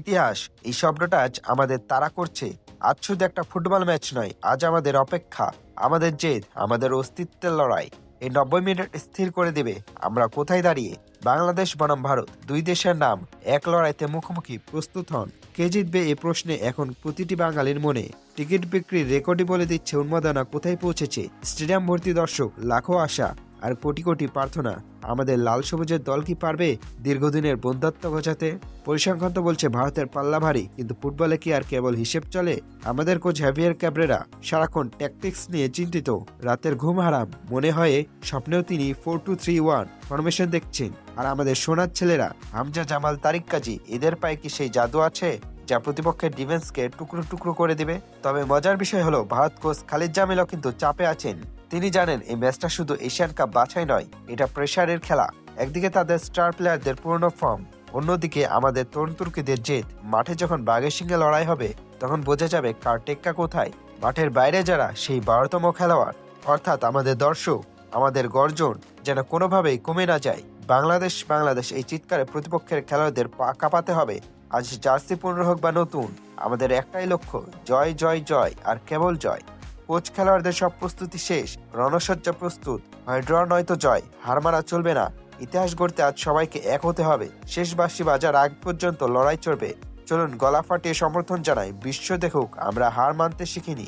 ইতিহাস, এই শব্দটা আজ আমাদের তাড়া করছে। আজ শুধু একটা ফুটবল ম্যাচ নয়, আজ আমাদের অপেক্ষা, আমাদের জেদ, আমাদের অস্তিত্বের লড়াই। এই নব্বই মিনিট স্থির করে দেবে, আমরা কোথায় দাঁড়িয়ে? বাংলাদেশ বনাম ভারত, দুই দেশের নাম এক লড়াইতে মুখোমুখি প্রস্তুত হন। কে জিতবে এই প্রশ্নে এখন প্রতিটি বাঙালির মনে। টিকিট বিক্রির রেকর্ডই বলে দিচ্ছে উন্মাদনা, কোথায় পৌঁছেছে? স্টেডিয়াম ভর্তি দর্শক, লাখো আশা। আর কোটি কোটি প্রার্থনা আমাদের লাল সবুজের দল কি পারবে দীর্ঘদিনের বন্ধুত্ব গোছাতে পরিসংখ্যান তো বলছে ভারতের পাল্লা ভারী, কিন্তু ফুটবলে কি আর কেবল হিসেব চলে? আমাদের কোচ হ্যাভিয়ার ক্যাবরেরা সারাক্ষণ ট্যাকটিক্স নিয়ে চিন্তিত। রাতের ঘুম হারাম, মনে হয় স্বপ্নেও তিনি four two three one formation দেখছেন। আর আমাদের সোনার ছেলেরা, হামজা জামাল, তারিক কাজী, এদের পায়ে কি সেই জাদু আছে যা প্রতিপক্ষের ডিফেন্সকে টুকরো টুকরো করে দিবে? তবে মজার বিষয় হলো, ভারত কোচ খালিদ জামিলও কিন্তু চাপে আছেন। তিনি জানেন এই ম্যাচটা শুধু এশিয়ান কাপ বাছাই নয়, এটা প্রেশারের খেলা। একদিকে তাদের স্টার প্লেয়ারদের পুরনো ফর্ম, অন্যদিকে আমাদের তরুণ তুর্কিদের জেদ। মাঠে যখন বাঘের সঙ্গে লড়াই হবে, তখন বোঝা যাবে কার টেক্কা কোথায়। মাঠের বাইরে যারা সেই বারোতম খেলোয়াড়। অর্থাৎ আমাদের দর্শক, আমাদের গর্জন যেন কোনোভাবেই কমে না যায়। বাংলাদেশ বাংলাদেশ এই চিৎকারে প্রতিপক্ষের খেলোয়াড়দের পা কাঁপাতে হবে। আজ জার্সি পুনর হোক বা নতুন, আমাদের একটাই লক্ষ্য, জয় জয় জয়, আর কেবল জয়। কোচ খেলোয়াড়দের সব প্রস্তুতি শেষ, রণসজ্জা প্রস্তুত হয় ড্র নয়তো জয়, হার মারা চলবে না। ইতিহাস গড়তে আজ সবাইকে এক হতে হবে, শেষ বাসি বাজার আগ পর্যন্ত লড়াই চলবে। চলুন গলা ফাটিয়ে সমর্থন জানাই বিশ্ব দেখুক, আমরা হার মানতে শিখিনি।